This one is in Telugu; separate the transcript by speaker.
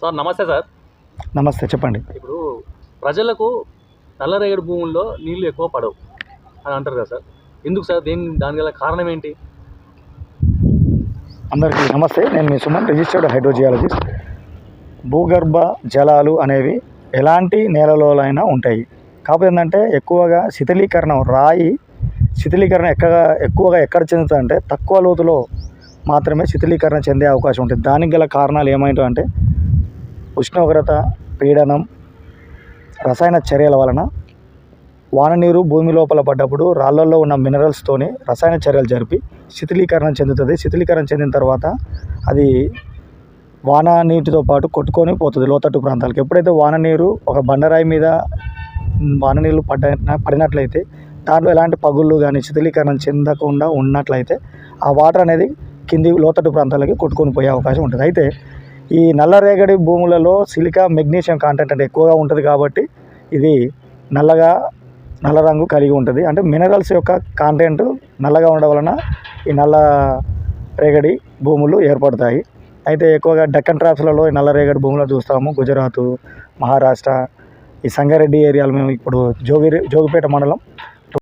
Speaker 1: సార్ నమస్తే సార్.
Speaker 2: నమస్తే చెప్పండి.
Speaker 1: ఇప్పుడు ప్రజలకు నల్లరేగడి భూముల్లో నీళ్ళు ఎక్కువ పడవు అని అంటారు కదా సార్. ఎందుకు సార్? దేని దాని గల కారణం ఏంటి?
Speaker 2: అందరికీ నమస్తే. నేను మీ సుమన్ రిజిస్టర్డ్ హైడ్రోజియాలజిస్ట్. భూగర్భ జలాలు అనేవి ఎలాంటి నేలలోనైనా ఉంటాయి. కాకపోతే ఏంటంటే ఎక్కువగా శిథిలీకరణ రాయి శిథిలీకరణ ఎక్కడ ఎక్కువగా ఎక్కడ చెందుతుందంటే తక్కువ లోతులో మాత్రమే శిథిలీకరణ చెందే అవకాశం ఉంటుంది. దానికి గల కారణాలు ఏమైంటంటే ఉష్ణోగ్రత పీడనం రసాయన చర్యల వలన వాన నీరు భూమి లోపల పడ్డప్పుడు రాళ్ళల్లో ఉన్న మినరల్స్తోనే రసాయన చర్యలు జరిపి శిథిలీకరణ చెందుతుంది. శిథిలీకరణ చెందిన తర్వాత అది వాన నీటితో పాటు కొట్టుకొని పోతుంది లోతట్టు ప్రాంతాలకు. ఎప్పుడైతే వాన నీరు ఒక బండరాయి మీద వాన నీళ్ళు పడ్డ పడినట్లయితే దాంట్లో ఎలాంటి పగుళ్ళు కానీ శిథిలీకరణ చెందకుండా ఉన్నట్లయితే ఆ వాటర్ అనేది కింది లోతట్టు ప్రాంతాలకి కొట్టుకొని పోయే అవకాశం ఉంటుంది. అయితే ఈ నల్లరేగడి భూములలో సిలికా మెగ్నీషియం కాంటెంట్ అంటే ఎక్కువగా ఉంటుంది కాబట్టి ఇది నల్లగా నల్ల రంగు కలిగి ఉంటుంది. అంటే మినరల్స్ యొక్క కాంటెంట్ నల్లగా ఉండడం వలన ఈ నల్ల రేగడి భూములు ఏర్పడతాయి. అయితే ఎక్కువగా డక్కన్ ట్రాప్స్లలో ఈ నల్ల రేగడి భూములు చూస్తాము. గుజరాత్ మహారాష్ట్ర ఈ సంగారెడ్డి ఏరియాలో మేము ఇప్పుడు జోగి జోగిపేట మండలం